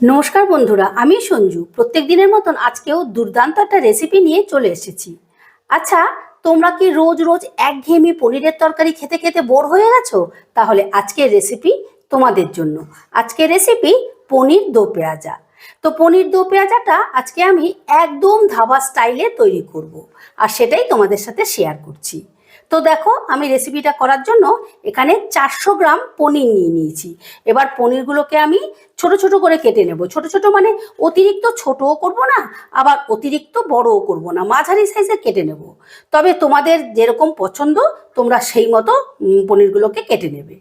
নমস্কার বন্ধুরা, আমি সঞ্জু। প্রত্যেক দিনের মতন আজকেও দুর্দান্ত একটা রেসিপি নিয়ে চলে এসেছি। আচ্ছা তোমরা কি রোজ রোজ একঘেয়েমি পনিরের তরকারি খেতে খেতে বোর হয়ে গেছো? তাহলে আজকের রেসিপি তোমাদের জন্য। আজকের রেসিপি পনির দো পেঁয়াজা। তো পনির দো পেঁয়াজাটা আজকে আমি একদম ধাবা স্টাইলে তৈরি করব। আর সেটাই তোমাদের সাথে শেয়ার করছি। তো দেখো, আমি রেসিপিটা করার জন্য এখানে চারশো গ্রাম পনির নিয়ে নিয়েছি। এবার পনিরগুলোকে আমি ছোট ছোট করে কেটে নেব। ছোট ছোট মানে অতিরিক্ত ছোটও করব না, আবার অতিরিক্ত বড়ও করব না, মাঝারি সাইজের কেটে নেব। তবে তোমাদের যেরকম পছন্দ, তোমরা সেই মতো পনিরগুলোকে কেটে নেবে।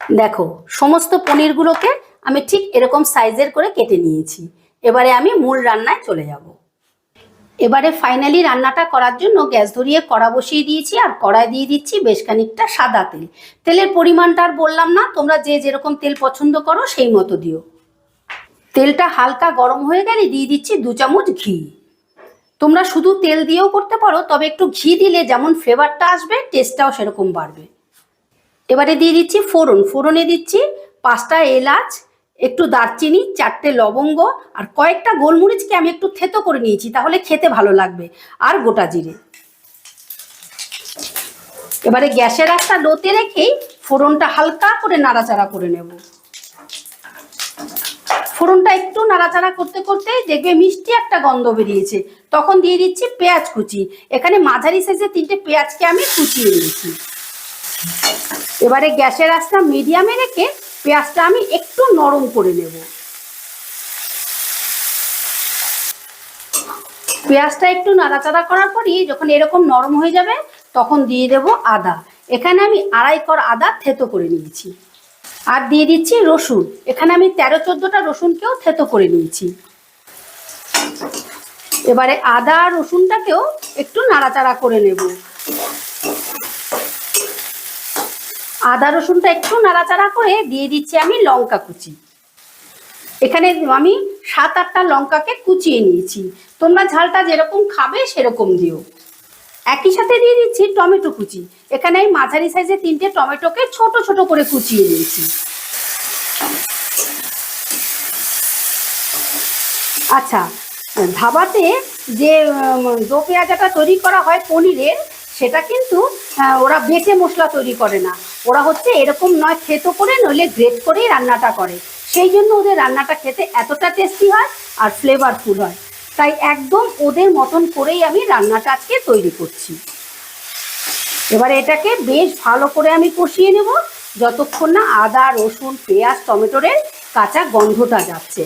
দেখো, সমস্ত পনিরগুলোকে আমি ঠিক এরকম সাইজের করে কেটে নিয়েছি। এবারে আমি মূল রান্নায় চলে যাব। এবারে ফাইনালি রান্নাটা করার জন্য গ্যাস ধরিয়ে কড়া বসিয়ে দিয়েছি আর কড়ায় দিয়ে দিচ্ছি বেশ খানিকটা সাদা তেল। তেলের পরিমাণটা আর বললাম না, তোমরা যে যেরকম তেল পছন্দ করো সেই মতো দিও। তেলটা হালকা গরম হয়ে গেলে দিয়ে দিচ্ছি দু চামচ ঘি। তোমরা শুধু তেল দিয়েও করতে পারো, তবে একটু ঘি দিলে যেমন ফ্লেভারটা আসবে, টেস্টটাও সেরকম বাড়বে। এবারে দিয়ে দিচ্ছি ফোড়ন। ফোড়নে দিচ্ছি পাঁচটা এলাচ একটু দারচিনি, চারটে লবঙ্গ আর কয়েকটা গোলমরিচকে আমি একটু থেতো করে নিয়েছি, তাহলে খেতে ভালো লাগবে। আর গোটা জিরে। এবারে গ্যাসের একটা লোতে রেখেই ফোড়নটা হালকা করে নাড়াচাড়া করে নেব। ফোড়নটা একটু নাড়াচাড়া করতে করতে দেখবে মিষ্টি একটা গন্ধ বেরিয়েছে। তখন দিয়ে দিচ্ছি পেঁয়াজ কুচি। এখানে মাঝারি সাইজে তিনটে পেঁয়াজকে আমি কুচিয়ে নিয়েছি। এবারে গ্যাসের আঁচটা মিডিয়ামে রেখে পেঁয়াজটা আমি একটু নরম করে নেব। পেঁয়াজটা একটু নাড়াচাড়া করার পরই যখন এরকম নরম হয়ে যাবে, তখন দিয়ে দেব আদা। এখানে আমি আড়াই কর আদা থেতো করে নিয়েছি। আর দিয়ে দিচ্ছি রসুন। এখানে আমি তেরো চোদ্দোটা রসুনকেও থেতো করে নিয়েছি। এবারে আদা রসুনটাকেও একটু নাড়াচাড়া করে নেব। আদা রসুনটা একটু নাড়াচাড়া করে দিয়ে দিচ্ছি আমি লঙ্কা কুচি। এখানে আমি সাত আটটা লঙ্কাকে কুচিয়ে নিয়েছি। তোমরা ঝালটা যেরকম খাবে সেরকম দিও। একই সাথে দিয়ে দিচ্ছি টমেটো কুচি। এখানে আমি মাঝারি সাইজে তিনটে টমেটোকে ছোট ছোট করে কুচিয়ে নিয়েছি। আচ্ছা ধাবাতে যে দো পেঁয়াজাটা তৈরি করা হয় পনিরের, সেটা কিন্তু ওরা বেটে মশলা তৈরি করে না। ওরা হচ্ছে এরকম নয় থেতো করে, নইলে গ্রেট করেই রান্নাটা করে। সেই জন্য ওদের রান্নাটা খেতে এতটা টেস্টি হয় আর ফ্লেভারফুল হয়। তাই একদম ওদের মতন করেই আমি রান্নাটা আজকে তৈরি করছি। এবার এটাকে বেশ ভালো করে আমি কষিয়ে নেব, যতক্ষণ না আদা, রসুন, পেঁয়াজ, টমেটোরের কাঁচা গন্ধটা যাচ্ছে।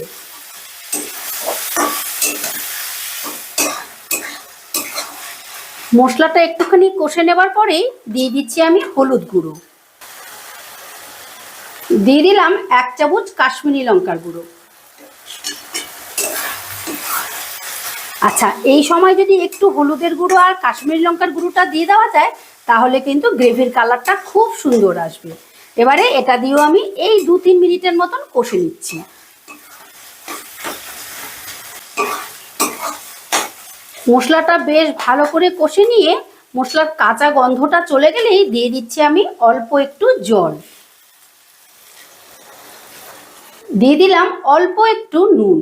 মশলাটা একটুখানি কষে নেবার পরেই দিয়ে দিচ্ছি আমি হলুদ গুঁড়ো। দিয়ে দিলাম এক চামচ কাশ্মীরি লঙ্কার গুঁড়ো। আচ্ছা এই সময় যদি একটু হলুদের গুঁড়ো আর কাশ্মীরি লঙ্কার গুঁড়োটা দিয়ে দেওয়া যায়, তাহলে কিন্তু গ্রেভির কালারটা খুব সুন্দর আসবে। এবারে এটা দিয়েও আমি এই দু তিন মিনিটের মতন কষে নিচ্ছি। মশলাটা বেশ ভালো করে কষে নিয়ে মশলার কাঁচা গন্ধটা চলে গেলেই দিয়ে দিচ্ছি আমি অল্প একটু জল। দিয়ে দিলাম অল্প একটু নুন।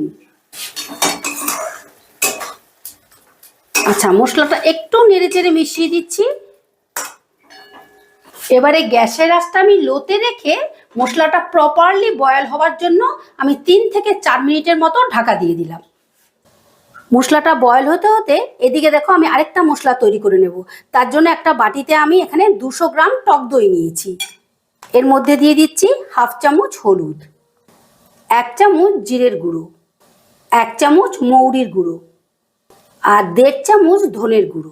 আচ্ছা মশলাটা একটু নেড়ে চেড়ে মিশিয়ে দিচ্ছি। এবারে গ্যাসের আঁচটা আমি লোতে রেখে মশলাটা প্রপারলি বয়েল হওয়ার জন্য আমি তিন থেকে চার মিনিটের মতো ঢাকা দিয়ে দিলাম। মশলাটা বয়েল হতে হতে এদিকে দেখো আমি আরেকটা মশলা তৈরি করে নেব। তার জন্য একটা বাটিতে আমি এখানে দুশো গ্রাম টক দই নিয়েছি। এর মধ্যে দিয়ে দিচ্ছি হাফ চামচ হলুদ। এক চামচ জিরের গুঁড়ো, এক চামচ মৌরির গুঁড়ো আর দেড় চামচ ধনের গুঁড়ো।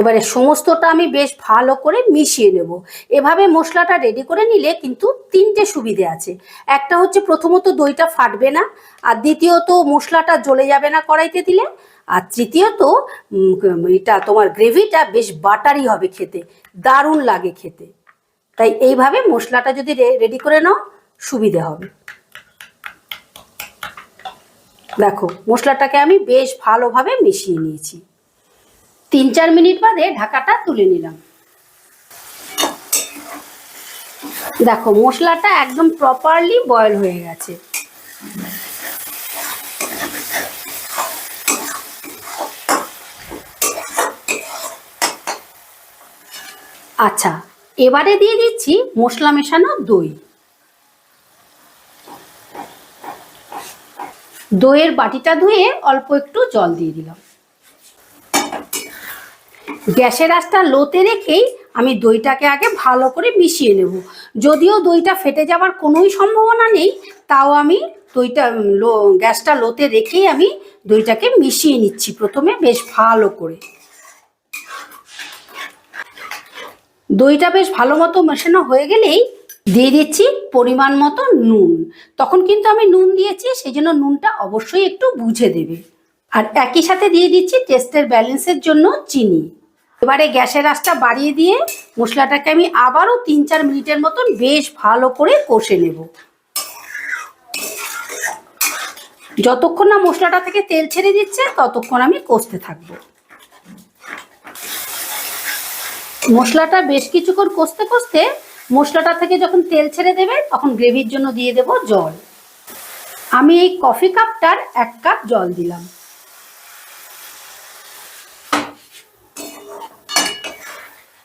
এবারে সমস্তটা আমি বেশ ভালো করে মিশিয়ে নেব। এভাবে মশলাটা রেডি করে নিলে কিন্তু তিনটে সুবিধে আছে। একটা হচ্ছে প্রথমত দইটা ফাটবে না, আর দ্বিতীয়ত মশলাটা জ্বলে যাবে না কড়াইতে দিলে, আর তৃতীয়ত এটা তোমার গ্রেভিটা বেশ বাটারি হবে খেতে, দারুণ লাগে খেতে। তাই এইভাবে মশলাটা যদি রেডি করে নাও, সুবিধে হবে। দেখো, মশলাটাকে আমি বেশ ভালোভাবে মিশিয়ে নিয়েছি। তিন চার মিনিট বাদে ঢাকাটা তুলে নিলাম। দেখো, মশলাটা একদম প্রপারলি বয়েল হয়ে গেছে। আচ্ছা এবারে দিয়ে দিচ্ছি মশলা মেশানো দই। দইয়ের বাটিটা ধুয়ে অল্প একটু জল দিয়ে দিলাম। গ্যাসের আঁচটা লোতে রেখেই আমি দইটাকে আগে ভালো করে মিশিয়ে নেব। যদিও দইটা ফেটে যাওয়ার কোনোই সম্ভাবনা নেই, তাও আমি দইটা, লো, গ্যাসটা লোতে রেখেই আমি দইটাকে মিশিয়ে নিচ্ছি প্রথমে বেশ ভালো করে। দইটা বেশ ভালো মতো মেশানো হয়ে গেলেই দিয়ে দিচ্ছি পরিমাণ মতো নুন। তখন কিন্তু আমি নুন দিয়েছি সেই জন্য নুনটা অবশ্যই একটু বুঝে দেবে। আর একই সাথে দিয়ে দিচ্ছি টেস্টের ব্যালেন্সের জন্য চিনি। এবারে গ্যাসের আঁচটা বাড়িয়ে দিয়ে মশলাটাকে আমি আবারও তিন চার মিনিটের মতন বেশ ভালো করে কষে নেব। যতক্ষণ না মশলাটা থেকে তেল ছেড়ে দিচ্ছে, ততক্ষণ আমি কষতে থাকব। মশলাটা বেশ কিছুক্ষণ কষতে কষতে মশলাটা থেকে যখন তেল ছেড়ে দেবে, তখন গ্রেভির জন্য দিয়ে দেব জল। আমি এই কফি কাপটার এক কাপ জল দিলাম।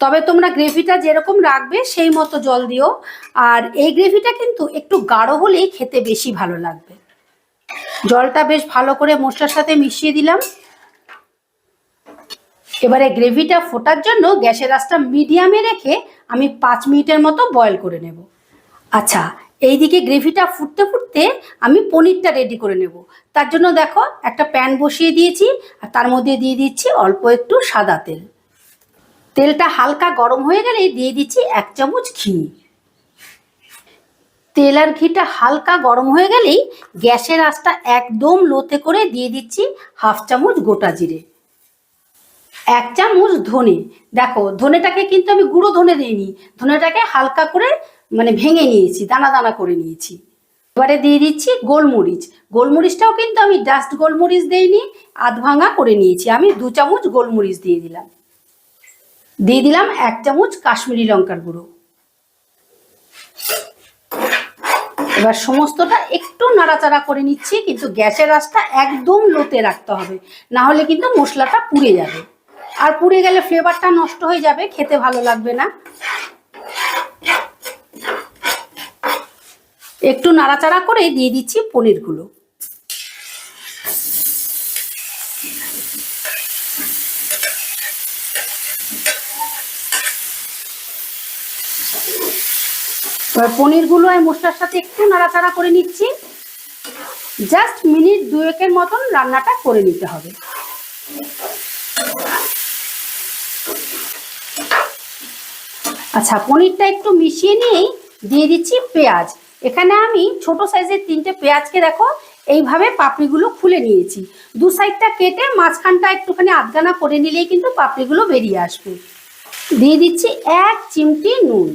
তবে তোমরা গ্রেভিটা যেরকম রাখবে, সেই মতো জল দিও। আর এই গ্রেভিটা কিন্তু একটু গাঢ় হলেই খেতে বেশি ভালো লাগবে। জলটা বেশ ভালো করে মশলার সাথে মিশিয়ে দিলাম। এবারে গ্রেভিটা ফোটার জন্য গ্যাসের আঁচটা মিডিয়ামে রেখে আমি পাঁচ মিনিটের মতো বয়েল করে নেব। আচ্ছা এইদিকে গ্রেভিটা ফুটতে ফুটতে আমি পনিরটা রেডি করে নেব। তার জন্য দেখো একটা প্যান বসিয়ে দিয়েছি আর তার মধ্যে দিয়ে দিচ্ছি অল্প একটু সাদা তেল। তেলটা হালকা গরম হয়ে গেলেই দিয়ে দিচ্ছি এক চামচ ঘি। তেল আর ঘিটা হালকা গরম হয়ে গেলেই গ্যাসের আঁচটা একদম লোতে করে দিয়ে দিচ্ছি হাফ চামচ গোটা জিরে। এক চামচ ধনে। দেখো, ধনেটাকে কিন্তু আমি গুঁড়ো ধনে দিইনি। ধনেটাকে হালকা করে মানে ভেঙে নিয়েছি, দানা দানা করে নিয়েছি। এবারে দিয়ে দিচ্ছি গোলমরিচ। গোলমরিচটাও কিন্তু আমি ডাস্ট গোলমরিচ দেইনি, আধ ভাঙা করে নিয়েছি। আমি দু চামচ গোলমরিচ দিয়ে দিলাম। দিয়ে দিলাম এক চামচ কাশ্মীরি লঙ্কার গুঁড়ো। এবার সমস্তটা একটু নাড়াচাড়া করে নিচ্ছি, কিন্তু গ্যাসের আঁচটা একদম লোতে রাখতে হবে। না হলে কিন্তু মশলাটা পুড়ে যাবে। আর পুড়ে গেলে ফ্লেভারটা নষ্ট হয়ে যাবে, খেতে ভালো লাগবে না। একটু নাড়াচাড়া করে দিয়ে দিচ্ছি পনিরগুলো। পনিরগুলো আমি মশলার সাথে একটু নাড়াচাড়া করে নিচ্ছি। জাস্ট মিনিট দুয়েকের মতন রান্নাটা করে নিতে হবে। আচ্ছা পনিরটা একটু মিশিয়ে নিয়েই দিয়ে দিচ্ছি পেঁয়াজ। এখানে আমি ছোট সাইজের তিনটে পেঁয়াজকে দেখো, এইভাবে পাপড়িগুলো খুলে নিয়েছি। দু সাইডটা কেটে মাঝখানটা একটুখানি আধগানা করে নিলেই কিন্তু পাপড়িগুলো বেরিয়ে আসবে। দিয়ে দিচ্ছি এক চিমটি নুন।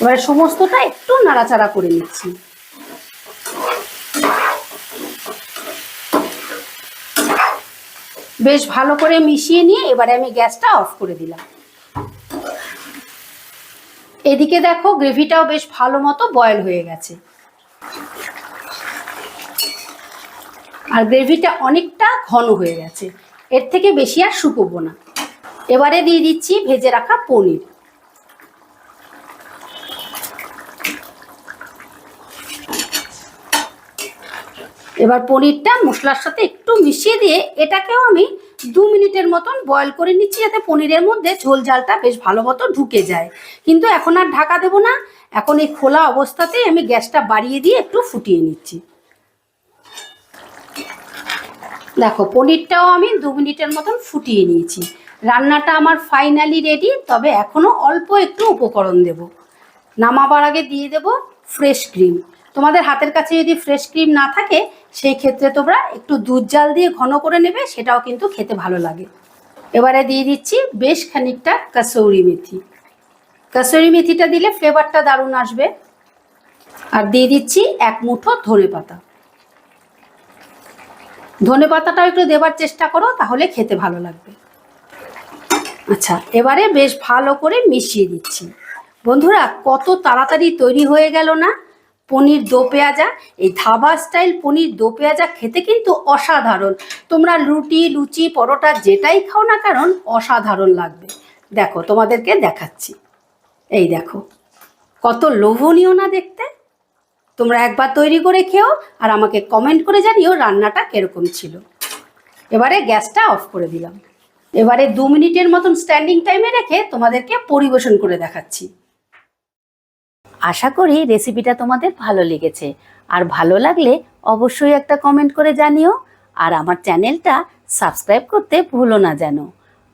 এবার সমস্তটা একটু নাড়াচাড়া করে নিচ্ছি। বেশ ভালো করে মিশিয়ে নিয়ে এবারে আমি গ্যাসটা অফ করে দিলাম। এদিকে দেখো গ্রেভিটাও বেশ ভালো মতো বয়েল হয়ে গেছে। আর গ্রেভিটা অনেকটা ঘন হয়ে গেছে। এর থেকে বেশি আর শুকোবো না। এবারে দিয়ে দিচ্ছি ভেজে রাখা পনির। এবার পনিরটা মশলার সাথে একটু মিশিয়ে দিয়ে এটাকেও আমি দু মিনিটের মতন বয়েল করে নিচ্ছি যাতে পনিরের মধ্যে ঝোল ঝালটা বেশ ভালো মতো ঢুকে যায়। কিন্তু এখন আর ঢাকা দেবো না। এখন এই খোলা অবস্থাতেই আমি গ্যাসটা বাড়িয়ে দিয়ে একটু ফুটিয়ে নিচ্ছি। দেখো, পনিরটাও আমি দু মিনিটের মতন ফুটিয়ে নিয়েছি। রান্নাটা আমার ফাইনালি রেডি তবে এখনও অল্প একটু উপকরণ দেব। নামাবার আগে দিয়ে দেব ফ্রেশ ক্রিম তোমাদের হাতের কাছে যদি ফ্রেশ ক্রিম না থাকে সেই ক্ষেত্রে তোমরা একটু দুধ জাল দিয়ে ঘন করে নেবে, সেটাও কিন্তু খেতে ভালো লাগে। এবারে দিয়ে দিচ্ছি বেশ খানিকটা কাসৌরি মেথি। কাসৌরি মেথিটা দিলে ফ্লেভারটা দারুণ আসবে। আর দিয়ে দিচ্ছি এক মুঠো ধনে পাতা। ধনে পাতাটাও একটু দেবার চেষ্টা করো, তাহলে খেতে ভালো লাগবে। আচ্ছা এবারে বেশ ভালো করে মিশিয়ে দিচ্ছি। বন্ধুরা, কত তাড়াতাড়ি তৈরি হয়ে গেল না? পনির দো পেঁয়াজা। এই ধাবা স্টাইল পনির দো পেঁয়াজা খেতে কিন্তু অসাধারণ। তোমরা রুটি, লুচি, পরোটা যেটাই খাও না কারণ অসাধারণ লাগবে। দেখো, তোমাদেরকে দেখাচ্ছি। এই দেখো, কত লোভনীয় না দেখতে। তোমরা একবার তৈরি করে খেও আর আমাকে কমেন্ট করে জানিও রান্নাটা কীরকম ছিল। এবারে গ্যাসটা অফ করে দিলাম। এবারে দু মিনিটের মতন স্ট্যান্ডিং টাইমে রেখে তোমাদেরকে পরিবেশন করে দেখাচ্ছি। আশা করি রেসিপিটা তোমাদের ভালো লেগেছে। আর ভালো লাগলে অবশ্যই একটা কমেন্ট করে জানিও। আর আমার চ্যানেলটা সাবস্ক্রাইব করতে ভুলো না যেন।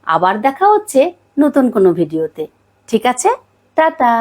আবার দেখা হচ্ছে নতুন কোনো ভিডিওতে ঠিক আছে? টাটা!